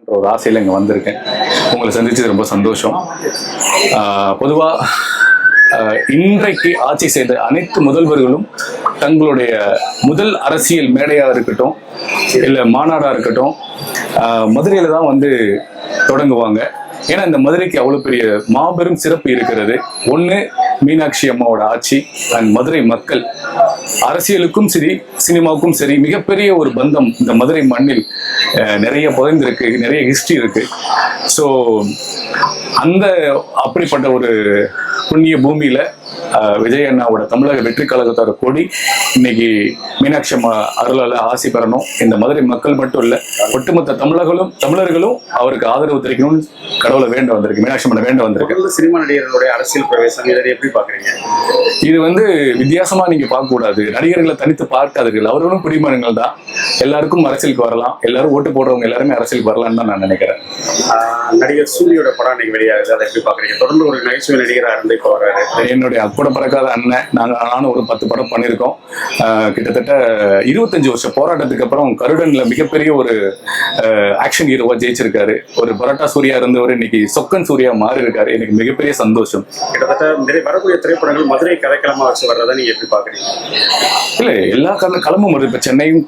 என்ற ஒரு ஆசையில் இங்கே வந்திருக்கேன். உங்களை சந்திச்சது ரொம்ப சந்தோஷம். பொதுவாக இன்றைக்கு ஆட்சி செய்த அனைத்து முதல்வர்களும் தங்களுடைய முதல் அரசியல் மேடையாக இருக்கட்டும் இல்லை மாநாடாக இருக்கட்டும் மதுரையில் தான் வந்து தொடங்குவாங்க. ஏன்னா இந்த மதுரைக்கு அவ்வளோ பெரிய மாபெரும் சிறப்பு இருக்கிறது. ஒன்று மீனாட்சி அம்மாவோட ஆட்சி அண்ட் மதுரை மக்கள். அரசியலுக்கும் சரி சினிமாவுக்கும் சரி மிகப்பெரிய ஒரு பந்தம் இந்த மதுரை மண்ணில் நிறைய புதைந்திருக்கு நிறைய ஹிஸ்டரி இருக்கு. ஸோ அந்த அப்படிப்பட்ட ஒரு புண்ணிய பூமியில விஜய் அண்ணாவோட தமிழக வெற்றி கழகத்தோட கொடி இன்னைக்கு மீனாட்சி அம்மா அருளால ஆசி பெறணும். இந்த மதுரை மக்கள் மட்டும் இல்ல ஒட்டுமொத்த தமிழர்களும் தமிழர்களும் அவருக்கு ஆதரவு தெரிவிக்கணும்னு கடவுளை வேண்ட வந்திருக்கு மீனாட்சி அம்மனை வேண்ட வந்திருக்கு. சினிமா நடிகர்களுடைய அரசியல் பிரவேசம் இதை எப்படி பாக்குறீங்க இது வந்து வித்தியாசமா நீங்க பார்க்க கூடாது நடிகர்களை தனித்து பார்க்காதீர்கள். அவர்களும் குடிமகன்கள் தான். எல்லாருக்கும் அரசியலுக்கு வரலாம். எல்லாரும் ஓட்டு போடுறவங்க எல்லாருமே அரசியலுக்கு வரலாம்னு தான் நான் நினைக்கிறேன். நடிகர் சூரியோட படம் இன்னைக்கு வெளியாகுது. அதை எப்படி பாக்குறீங்க தொடர்ந்து ஒரு நகைச்சுவை நடிகரா இருந்து இப்போ வர்றாரு. என்னுடைய கூட பிறக்காத அண்ணன். நாங்க நானும் ஒரு பத்து படம் பண்ணியிருக்கோம். கிட்டத்தட்ட இருபத்தஞ்சு வருஷம் போராட்டத்துக்கு அப்புறம் கருடன்ல மிகப்பெரிய ஒரு ஆக்ஷன் ஹீரோவா ஜெயிச்சிருக்காரு. ஒரு பரோட்டா சூர்யா இருந்தவர் இன்னைக்கு சொக்கன் சூர்யா மாறி இருக்காரு எனக்கு மிகப்பெரிய சந்தோஷம். கிட்டத்தட்ட நிறைய வரக்கூடிய திரைப்படங்கள் மதுரை கதைக்களமா வச்சு வர்றதை நீங்க எப்படி பாக்குறீங்க இல்ல எல்லா கல களமும் வருது. இப்ப சென்னையும்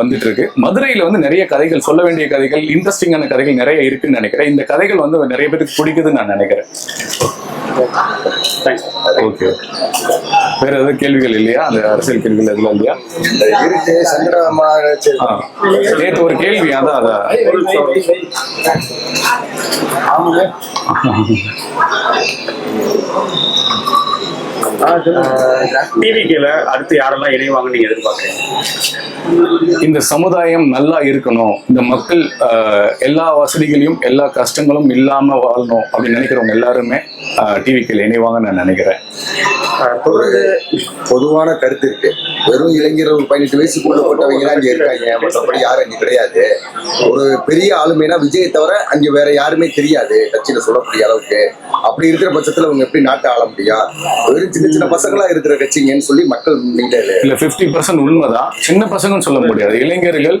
வந்துட்டு இருக்கு. மதுரையில வந்து நிறைய கதைகள் சொல்ல வேண்டிய கதைகள் இன்ட்ரெஸ்டிங்கான கதைகள் நிறைய இருக்குன்னு நினைக்கிறேன். இந்த கதைகள் வந்து நிறைய பேருக்கு பிடிக்குதுன்னு நான் நினைக்கிறேன். ஓகே வேற ஏதாவது கேள்விகள் இல்லையா? அந்த அரசியல் கேள்விகள் எதுவும் இல்லையா. நேத்து ஒரு கேள்வி அதான் அதான். டிவிக்கில அடுத்து யாரெல்லாம் இணைவாங்கன்னு நீங்க எதிர்பார்க்குறீங்க? இந்த சமுதாயம் நல்லா இருக்கணும். இந்த மக்கள் எல்லா வசதிகளையும் எல்லா கஷ்டங்களும் இல்லாம வாழணும் அப்படின்னு நினைக்கிறவங்க எல்லாருமே டிவிக்கு இணைவாங்கன்னு நான் நினைக்கிறேன். தொடர்ந்து பொதுவான கருத்து இருக்கு. வெறும் இளைஞர்கள் ஒரு பதினெட்டு வயசுக்குள்ள போட்டவங்க தான் இங்க இருக்காங்க. மற்றபடி யாரும் அங்க கிடையாது. ஒரு பெரிய ஆளுமைனா விஜயை தவிர அங்க வேற யாருமே தெரியாது. கட்சியில சொல்லக்கூடிய அளவுக்கு. அப்படி இருக்கிற பட்சத்துல அவங்க எப்படி நாட்டை ஆள முடியும்? வெறும் சின்ன சின்ன பசங்களா இருக்கிற கட்சிங்கன்னு சொல்லி மக்கள் இல்ல. பிப்டி பர்சன்ட் உண்மைதான். சின்ன பசங்கன்னு சொல்ல முடியாது. இளைஞர்கள்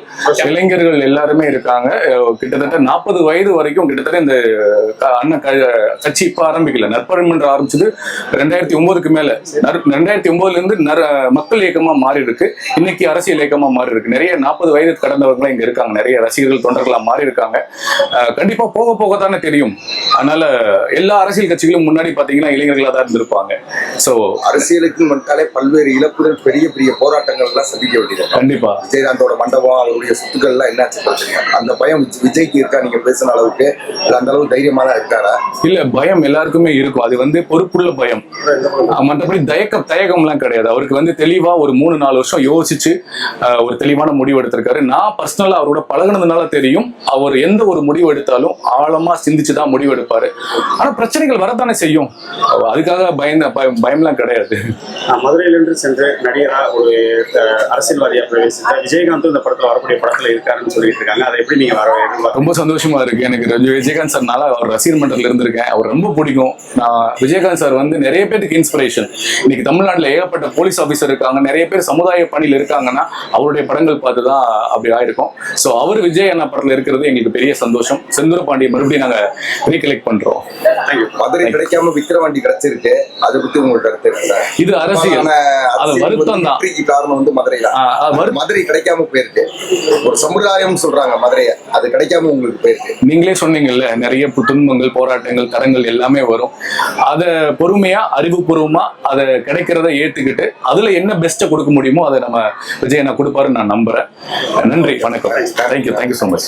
இளைஞர்கள் எல்லாருமே இருக்காங்க. கிட்டத்தட்ட நாற்பது வயது வரைக்கும் கிட்டத்தட்ட இந்த அண்ணன் கட்சி இப்ப ஆரம்பிக்கல. நற்பரமன்ற ஆரம்பிச்சது ரெண்டாயிரத்தி ஒன்பதுக்கு மேல. ரெண்டாயிரத்தி ஒன்பதுல இருந்து மக்கள் இயக்கமா மாறி இருக்கு இன்னைக்கு அரசியல் இயக்கமா மாறி இருக்கு நிறைய நாற்பது வயது கடந்தவங்க இங்க இருக்காங்க. நிறைய ரசிகர்கள் தொண்டர்களா மாறி இருக்காங்க கண்டிப்பா போக போக தானே தெரியும். அதனால எல்லா அரசியல் கட்சிகளும் முன்னாடி பாத்தீங்கன்னா இளைஞர்களா தான் இருந்திருப்பாங்க. சோ அரசியலுக்கு வந்தாலே பல்வேறு இழப்புகள் பெரிய பெரிய போராட்டங்கள் எல்லாம் சந்திக்க வேண்டியது. கண்டிப்பா. விஜயகாந்தோட மண்டபம் அவருடைய சொத்துக்கள் எல்லாம் என்னாச்சு அந்த பயம் விஜய்- விஜய்க்கு இருக்கா? நீங்க பேசின அளவுக்கு? அந்த அளவுக்கு தைரியமா தான் இருக்காரா? இல்ல பயம் எல்லாருக்குமே இருக்கும். அது வந்து பொறுப்புள்ள பயம். மற்றபடி தயக்கம் தயக்கம்லாம் கிடையாது. அவருக்கு வந்து தெளிவா ஒரு மூணு நாலு வருஷம் யோசிச்சு ஒரு தெளிவான முடிவு எடுத்திருக்காரு. நான் பர்சனலா அவரோட பழகுனதுனால தெரியும் அவர் எந்த ஒரு முடிவு எடுத்தாலும் ஆழமா சிந்திச்சு தான் முடிவு எடுப்பாரு ஆனா பிரச்சனைகள் வரத்தானே செய்யும். அதுக்காக பயந்த பயம் பயம்லாம் கிடையாது. நான் மதுரையிலிருந்து சென்று நடிகரா ஒரு அரசியல்வாதியா பிரவேசித்த விஜயகாந்தும் இந்த படத்துல வரக்கூடிய படத்துல இருக்காருன்னு சொல்லிட்டு இருக்காங்க. அதை எப்படி நீங்க வர ரொம்ப சந்தோஷமா இருக்கு. எனக்கு விஜயகாந்த் சார்னால அவர் ரசிகர் மன்றத்தில் இருந்திருக்கேன். அவர் ரொம்ப பிடிக்கும். நான் விஜயகாந்த் சார் வந்து நிறைய பேருக்கு இன்ஸ்பிரேஷன் இன்னைக்கு தமிழ்நாட்டில் ஏகப்பட்ட போலீஸ் ஆஃபீஸர் இருக்காங்க. நிறைய பேர் சமுதாய பணியில் இருக்காங்கன்னா அவருடைய படங்கள் பார்த்து தான் அப்படி ஆயிருக்கும். ஸோ அவர் விஜய் அண்ணா படத்தில் இருக்கிறது எங்களுக்கு பெரிய சந்தோஷம். செந்தூர பாண்டிய மறுபடியும் நாங்கள் ரீகலெக்ட் பண்றோம். தேங்க்யூ மதுரை கிடைக்காம விக்கிரவாண்டி கிடைச்சிருக்கு. அதை பத்தி கருத்து இருக்குல்ல இது அரசியல். அது வருத்தம் தான். காரணம் வந்து மதுரை தான் மதுரை கிடைக்காம போயிருக்கு. ஒரு சமுதாயம் சொல்றாங்க மதுரைய. அது கிடைக்காம உங்களுக்கு போயிருக்கு. நீங்களே சொன்னீங்கல்ல நிறைய துன்பங்கள் போராட்டங்கள் தரங்கள் எல்லாமே வரும். அதை பொறுமையா அறிவுபூர்வமா அதை கிடைக்கிறத ஏத்துக்கிட்டு அதுல என்ன பெஸ்ட்டை கொடுக்க முடியுமோ அதை நம்ம விஜய் நான் கொடுப்பாருன்னு நான் நம்புறேன். நன்றி வணக்கம். Thank you thank you so much